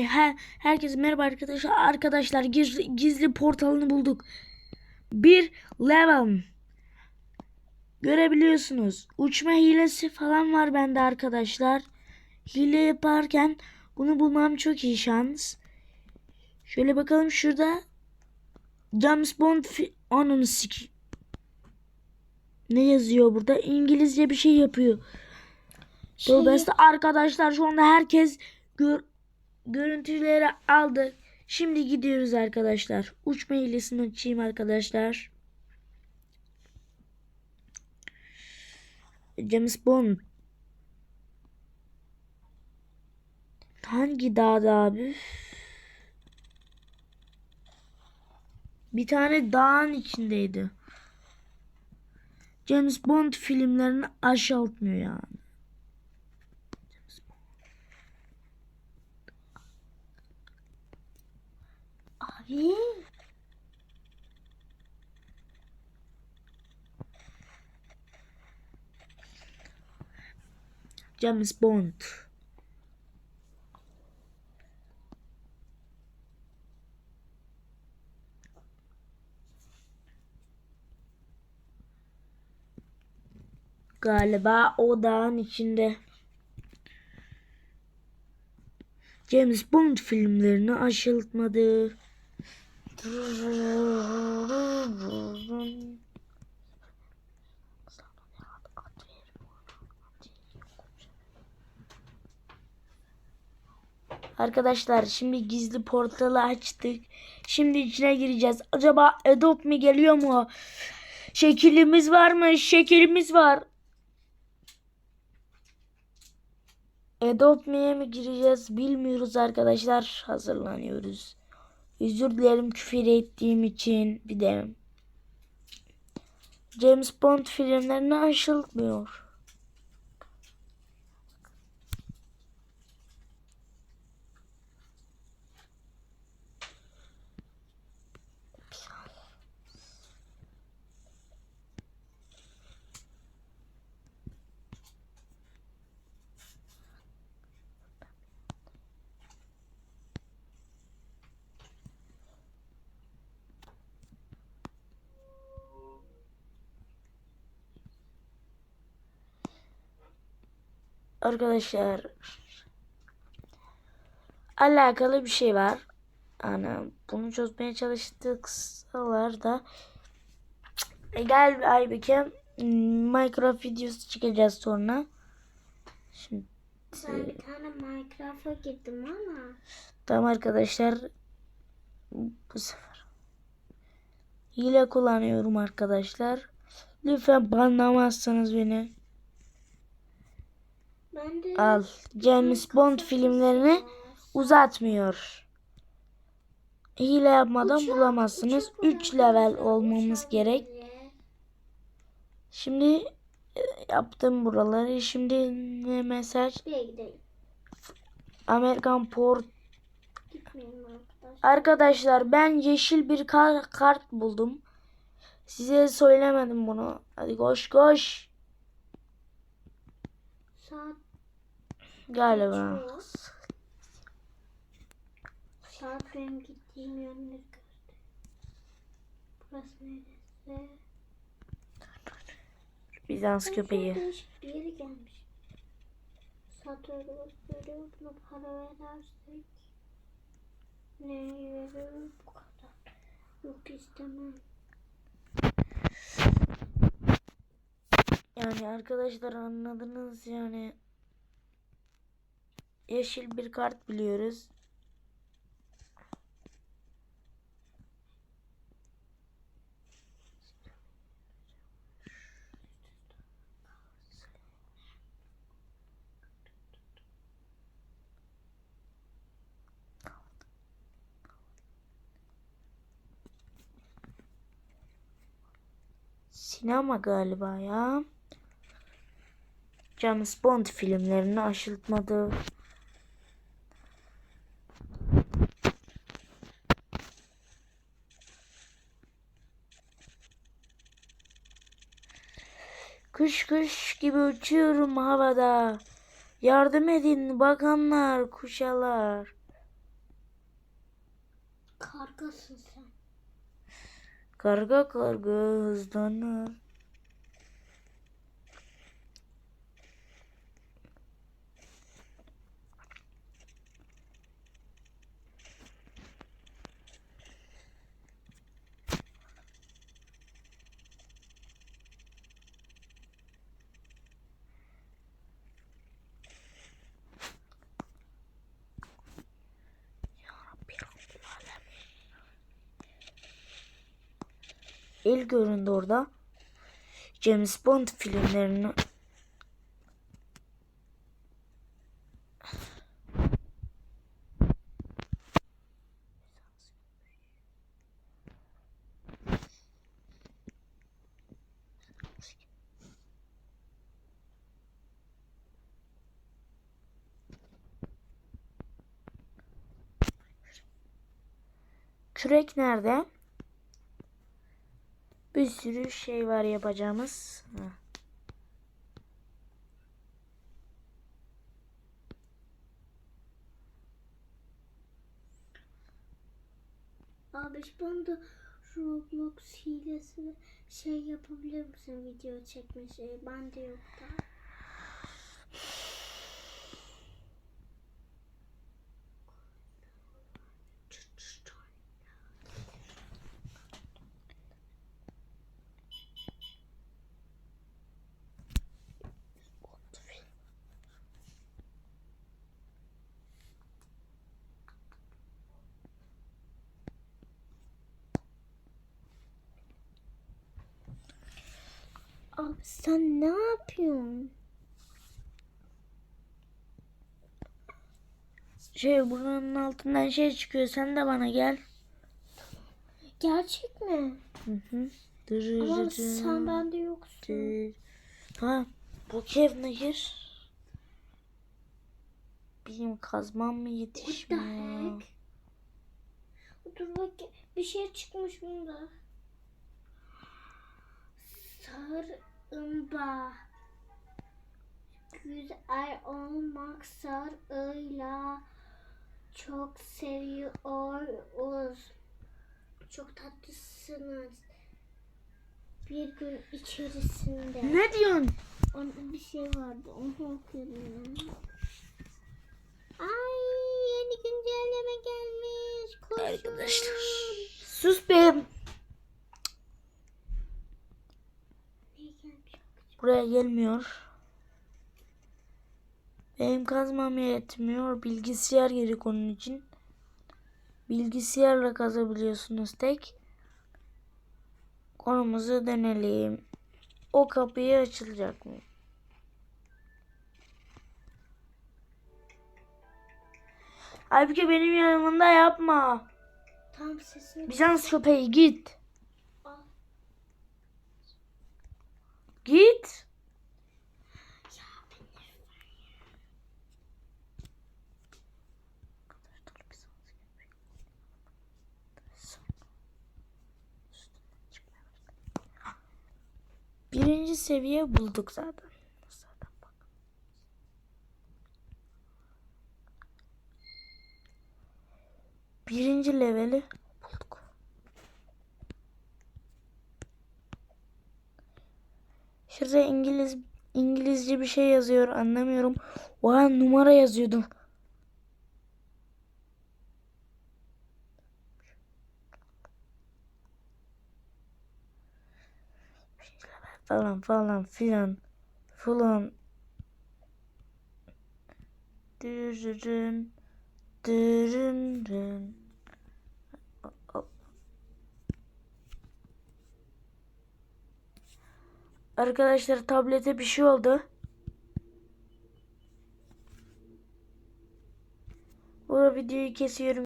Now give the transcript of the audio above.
E, Her, herkese merhaba arkadaşlar. Arkadaşlar gizli, gizli portalını bulduk. Bir level. Görebiliyorsunuz. Uçma hilesi falan var bende arkadaşlar. Hile yaparken bunu bulmam çok iyi şans. Şöyle bakalım şurada. James Bond Ananı sik- Ne yazıyor burada? İngilizce bir şey yapıyor. Şey, estağ- arkadaşlar şu anda herkes gör, görüntüleri aldı. Şimdi gidiyoruz arkadaşlar. Uçma hilesini açayım arkadaşlar. James Bond. Hangi dağda abi? Bir tane dağın içindeydi. James Bond filmlerini aşağıtmıyor yani. James Bond. Galiba o dağın içinde. James Bond filmlerini aşıltmadı. Arkadaşlar şimdi gizli portalı açtık. Şimdi içine gireceğiz. Acaba Adopt mi geliyor mu? Şekilimiz var mı? Şekilimiz var. Adopt me'ye mi gireceğiz bilmiyoruz arkadaşlar. Hazırlanıyoruz. Özür dilerim küfür ettiğim için. Bir de James Bond filmlerini aşılmıyor. Arkadaşlar alakalı bir şey var. Ana bunu çözmeye çalıştık da e, gel Aybike Minecraft videosu çıkacağız sonra. Şimdi Ben bir tane Minecraft'a girdim ama. tamam arkadaşlar bu sefer hile kullanıyorum arkadaşlar. Lütfen banlamazsanız beni. Ben de Al. James Bond filmlerini uzatmıyor. Hile yapmadan bulamazsınız. 3 level olmamız gerek. Şimdi e, yaptım buraları. Şimdi ne mesaj? Amerikan Port. Arkadaşlar ben yeşil bir kar kart buldum. Size söylemedim bunu. Hadi koş koş. Saat Galiba. geçiyor. Saat benim gittiğim yönleri gördü. Burası neresi? Bizans köpeği. değişik bir yere gelmiş. Saat öyle gösteriyor. Buna para verersek. Ne verir bu kadar. Yok istemem. Yani arkadaşlar anladınız yani. Yeşil bir kart biliyoruz. Sinema galiba ya. James Bond filmlerini aşıltmadı. Kuş kuş gibi uçuyorum havada. Yardım edin bakanlar, kuşalar. Kargasın sen. Karga karga hızlanır. El göründü orada. James Bond filmlerini Kürek nerede? Bir sürü şey var yapacağımız. Abi bana da Roblox hilesi şey yapabilir misin video çekme şeyi? Bende yok da. Abi sen ne yapıyorsun? Şey buranın altından şey çıkıyor. Sen de bana gel. Gerçek mi? Hı hı. Ama sen bende yoksun. Ha, bu evine gir. Benim kazmam mı yetişmiyor? Dur bak bir şey çıkmış bunda. Sarımba. Güzel olmak sarıyla çok seviyoruz. Çok tatlısınız. Bir gün içerisinde. Ne diyorsun? Onda bir şey vardı. Onu okuyorum. Ay yeni güncelleme gelmiş. Koşun. Arkadaşlar. Sus be. Ne gelmiş? Buraya gelmiyor. Benim kazmam yetmiyor. Bilgisayar gerek onun için. Bilgisayarla kazabiliyorsunuz tek. Konumuzu dönelim. O kapıyı açılacak mı? Halbuki benim yanımda yapma. Tam sesini Bizans köpeği git. al. Git. Birinci seviye bulduk zaten. Zaten bak. Birinci leveli bulduk. Şurada İngiliz İngilizce bir şey yazıyor anlamıyorum. Oha numara yazıyordu. Falan falan filan falan. Dürürün dürürün. Arkadaşlar tablete bir şey oldu. Bu videoyu kesiyorum.